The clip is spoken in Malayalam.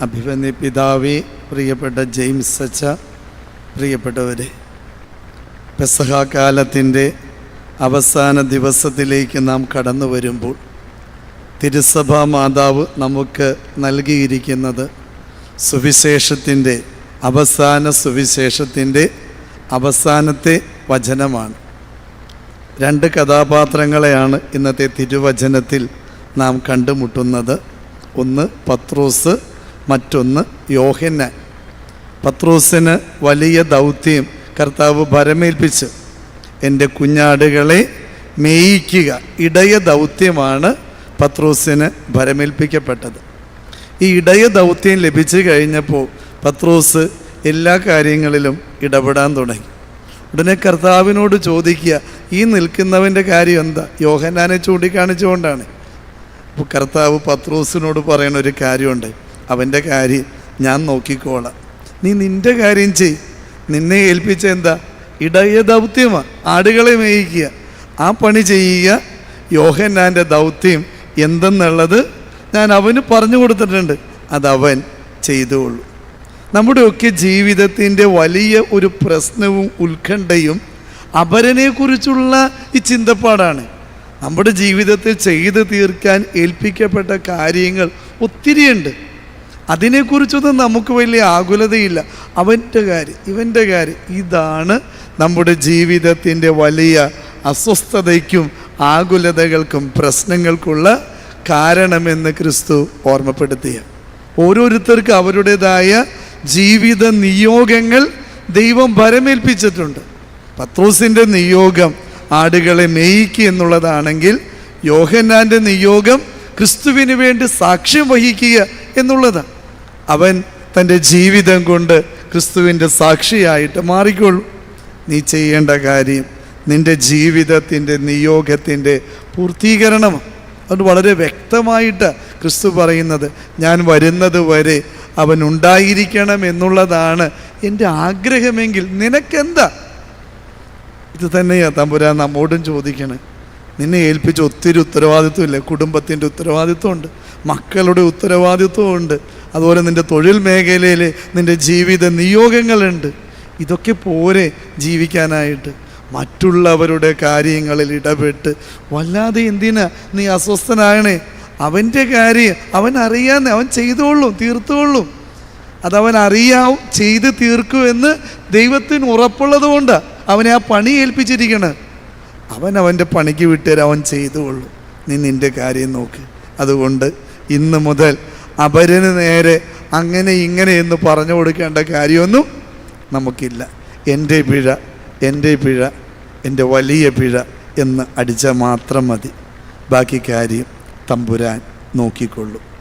അഭിമന്യ പിതാവി പ്രിയപ്പെട്ട ജെയിംസ് അച്ച പ്രിയപ്പെട്ടവരെ പെസഹാകാലത്തിന്റെ അവസാന ദിവസത്തിലേക്ക് നാം കടന്നു വരുമ്പോൾ തിരുസഭാ മാതാവ് നമുക്ക് നൽകിയിരിക്കുന്നത് സുവിശേഷത്തിന്റെ അവസാന സുവിശേഷത്തിന്റെ അവസാനത്തെ വചനമാണ്. രണ്ട് കഥാപാത്രങ്ങളെയാണ് ഇന്നത്തെ തിരുവചനത്തിൽ നാം കണ്ടുമുട്ടുന്നത്. ഒന്ന് പത്രോസ് മറ്റൊന്ന് യോഹന്ന പത്രോസിന് വലിയ ദൗത്യം കർത്താവ് ഭരമേൽപ്പിച്ച്. എന്റെ കുഞ്ഞാടുകളെ മേയിക്കുക ഇടയ ദൗത്യമാണ് പത്രോസിന് ഭരമേൽപ്പിക്കപ്പെട്ടത്. ഈ ഇടയ ദൗത്യം ലഭിച്ചു കഴിഞ്ഞപ്പോൾ പത്രോസ് എല്ലാ കാര്യങ്ങളിലും ഇടപെടാൻ തുടങ്ങി. ഉടനെ കർത്താവിനോട് ചോദിക്കുക ഈ നിൽക്കുന്നവന്റെ കാര്യം എന്താ? യോഹന്നാനെ ചൂണ്ടിക്കാണിച്ചുകൊണ്ടാണ്. അപ്പോൾ കർത്താവ് പത്രോസിനോട് പറയുന്ന ഒരു കാര്യമുണ്ട്. അവന്റെ കാര്യം ഞാൻ നോക്കിക്കോളാം. നീ നിന്റെ കാര്യം ചെയ്. നിന്നെ ഏൽപ്പിച്ച എന്താ? ഇടയ ദൗത്യമാണ് ആടുകളെ മേയിക്കുക. ആ പണി ചെയ്യുക. യോഹന്നാന്റെ ദൗത്യം എന്തെന്നുള്ളത് ഞാൻ അവന് പറഞ്ഞു കൊടുത്തിട്ടുണ്ട്. അതവൻ ചെയ്തുകൊള്ളു നമ്മുടെയൊക്കെ ജീവിതത്തിന്റെ വലിയ ഒരു പ്രശ്നവും ഉത്കണ്ഠയും അപരനെക്കുറിച്ചുള്ള ഈ ചിന്തപ്പാടാണ്. നമ്മുടെ ജീവിതത്തിൽ ചെയ്തു തീർക്കാൻ ഏൽപ്പിക്കപ്പെട്ട കാര്യങ്ങൾ ഒത്തിരിയുണ്ട്. അതിനെക്കുറിച്ചൊന്നും നമുക്ക് വലിയ ആകുലതയില്ല. അവന്റെ കാര്യം ഇവന്റെ കാര്യം ഇതാണ് നമ്മുടെ ജീവിതത്തിന്റെ വലിയ അസ്വസ്ഥതയ്ക്കും ആകുലതകൾക്കും പ്രശ്നങ്ങൾക്കുള്ള കാരണമെന്ന് ക്രിസ്തു ഓർമ്മപ്പെടുത്തിയ. ഓരോരുത്തർക്ക് അവരുടേതായ ജീവിത നിയോഗങ്ങൾ ദൈവം വരമേൽപ്പിച്ചിട്ടുണ്ട്. പത്രോസിന്റെ നിയോഗം ആടുകളെ മേയിക്കുക എന്നുള്ളതാണെങ്കിൽ യോഹന്നാന്റെ നിയോഗം ക്രിസ്തുവിന് വേണ്ടി സാക്ഷ്യം വഹിക്കുക എന്നുള്ളതാണ്. അവൻ തന്റെ ജീവിതം കൊണ്ട് ക്രിസ്തുവിന്റെ സാക്ഷിയായിട്ട് മാറിക്കൊള്ളൂ നീ ചെയ്യേണ്ട കാര്യം നിന്റെ ജീവിതത്തിന്റെ നിയോഗത്തിന്റെ പൂർത്തീകരണം അതുകൊണ്ട് വളരെ വ്യക്തമായിട്ട് ക്രിസ്തു പറയുന്നത് ഞാൻ വരുന്നത് വരെ അവൻ ഉണ്ടായിരിക്കണം എന്നുള്ളതാണ് എന്റെ ആഗ്രഹമെങ്കിൽ നിനക്കെന്താ? ഇത് തന്നെയാ തമ്പുരാൻ നമ്മോടും ചോദിക്കണേ. നിന്നെ ഏൽപ്പിച്ച ഒത്തിരി ഉത്തരവാദിത്വമില്ല? കുടുംബത്തിന്റെ ഉത്തരവാദിത്വമുണ്ട്. മക്കളുടെ ഉത്തരവാദിത്വമുണ്ട്. അതുപോലെ നിന്റെ തൊഴിൽ മേഖലയിൽ നിന്റെ ജീവിത നിയോഗങ്ങളുണ്ട്. ഇതൊക്കെ പോരെ ജീവിക്കാനായിട്ട്. മറ്റുള്ളവരുടെ കാര്യങ്ങളിൽ ഇടപെട്ട് വല്ലാതെ എന്തിനാ നീ അസ്വസ്ഥനായണേ അവന്റെ കാര്യം അവൻ അറിയാന്ന് അവൻ ചെയ്തോളും തീർത്തോളും. അതവൻ അറിയാവും ചെയ്ത് തീർക്കുമെന്ന് ദൈവത്തിന് ഉറപ്പുള്ളത് കൊണ്ട് അവനെ ആ പണി ഏൽപ്പിച്ചിരിക്കണം. അവൻ അവന്റെ പണിക്ക് വിട്ടുതരാൻ അവൻ ചെയ്തുകൊള്ളും നീ നിന്റെ കാര്യം നോക്ക്. അതുകൊണ്ട് ഇന്ന് മുതൽ അപരന് നേരെ അങ്ങനെ ഇങ്ങനെ എന്ന് പറഞ്ഞു കൊടുക്കേണ്ട കാര്യമൊന്നും നമുക്കില്ല. എന്റെ പിഴ എന്റെ പിഴ എന്റെ വലിയ പിഴ എന്ന് അടിച്ചാൽ മാത്രം മതി. ബാക്കി കാര്യം തമ്പുരാൻ നോക്കിക്കൊള്ളും.